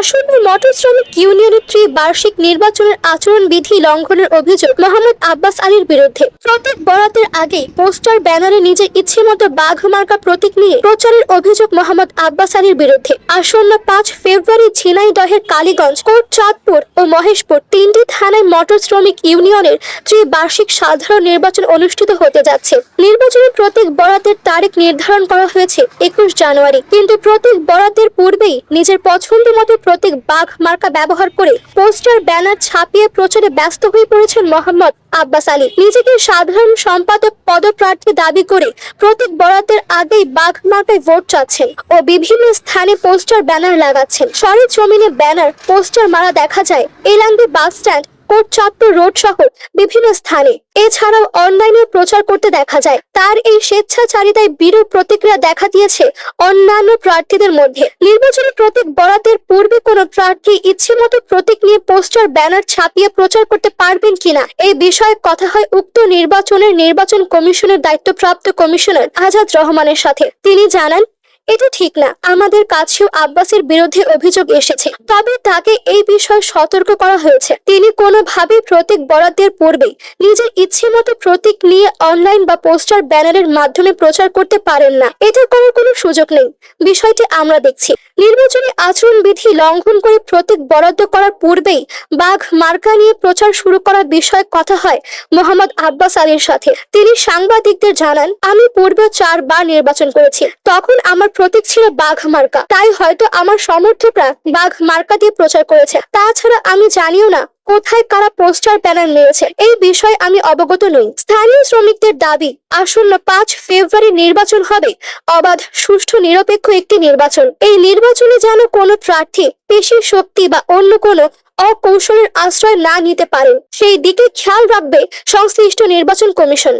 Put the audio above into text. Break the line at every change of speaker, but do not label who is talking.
আসন্ন মোটর শ্রমিক ইউনিয়নের ত্রিবার্ষিক নির্বাচনের আচরণবিধি লঙ্ঘনের অভিযোগ মোহাম্মদ আব্বাস আলীর বিরুদ্ধে। প্রত্যেক বরাতের আগেই পোস্টার ব্যানারে নিজের ইচ্ছে মতো বাঘ মার্কা প্রতীক নিয়ে প্রচারের অভিযোগ মোহাম্মদ আব্বাস আলীর বিরুদ্ধে। আসন্ন পাঁচ ফেব্রুয়ারি ঝিনাইদহের কালীগঞ্জ কোট চাঁদপুর ও মহেশপুর তিনটি থানায় মোটর শ্রমিক ইউনিয়নের ত্রিবার্ষিক সাধারণ নির্বাচন অনুষ্ঠিত হতে যাচ্ছে। নির্বাচনের প্রত্যেক বরাতের তারিখ নির্ধারণ করা হয়েছে একুশ জানুয়ারি। কিন্তু প্রত্যেক বরাতের পূর্বেই নিজের পছন্দ মতো প্রত্যেক বাঘ মার্কা ব্যবহার করে পোস্টার, ব্যানার ছাপিয়ে প্রচারে ব্যস্ত হয়ে পড়েছেন মোহাম্মদ আব্বাস আলী। নিজেকে সাধারণ সম্পাদক পদপ্রার্থী দাবি করে প্রতীক বরাতের আগেই বাঘ মার্কায় ভোট চাচ্ছেন ও বিভিন্ন স্থানে পোস্টার, ব্যানার লাগাচ্ছেন। সরের জমিনে ব্যানার, পোস্টার মারা দেখা যায়। Elangi bus stand Kotchandpur road সহ বিভিন্ন স্থানে। এছাড়াও অনলাইনে প্রচার করতে দেখা যায়। তার এই স্বেচ্ছাচারিতায় বিরূপ প্রতিক্রিয়া দেখা দিয়েছে অন্যান্য প্রার্থীদের মধ্যে। নির্বাচনী প্রতীক বরাতের পূর্বে কোনো প্রার্থী ইচ্ছে মতো প্রতীক নিয়ে পোস্টার, ব্যানার ছাপিয়ে প্রচার করতে পারবেন কিনা, এই বিষয়ে কথা হয় উক্ত নির্বাচনের নির্বাচন কমিশনের দায়িত্বপ্রাপ্ত কমিশনার আজাদ রহমানের সাথে। তিনি জানান এটা ঠিক না। আমাদের কাছেও আব্বাসের বিরুদ্ধে অভিযোগ এসেছে। তবে তাকে এই বিষয়ে সতর্ক করা হয়েছে। তিনি কোনোভাবে প্রতীক বরাদ্দের পূর্বেই নিজের ইচ্ছে মতো প্রতীক নিয়ে অনলাইন বা পোস্টার ব্যানারের মাধ্যমে প্রচার করতে পারেন না। এটা করার কোনো সুযোগ নেই। বিষয়টি আমরা দেখছি। নির্বাচনী আচরণ বিধি লঙ্ঘন করে প্রতীক বরাদ্দ করার পূর্বেই বাঘ মার্কা নিয়ে প্রচার শুরু করার বিষয়ে কথা হয় মোহাম্মদ আব্বাস আলীর সাথে। তিনি সাংবাদিকদের জানান, আমি পূর্বে চারবার নির্বাচন করেছি। তখন আমার প্রতীক ছিল বাঘ মার্কা। তাই হয়তো আমার সমর্থকরা বাঘ মার্কা দিয়ে প্রচার করেছে। তাছাড়া আমি জানিও না কোথায় কারা পোস্টার ব্যানার নিয়েছে? এই বিষয়ে আমি অবগত নই। স্থানীয় শ্রমিকদের দাবি, আসন্ন পাঁচ ফেব্রুয়ারি নির্বাচন হবে। অবাধ, সুষ্ঠু, নিরপেক্ষ একটি নির্বাচন। এই নির্বাচনে যেন কোনো প্রার্থী, পেশি শক্তি বা অন্য কোনো অকৌশলের আশ্রয় না নিতে পারেন সেই দিকে খেয়াল রাখবে সংশ্লিষ্ট নির্বাচন কমিশন।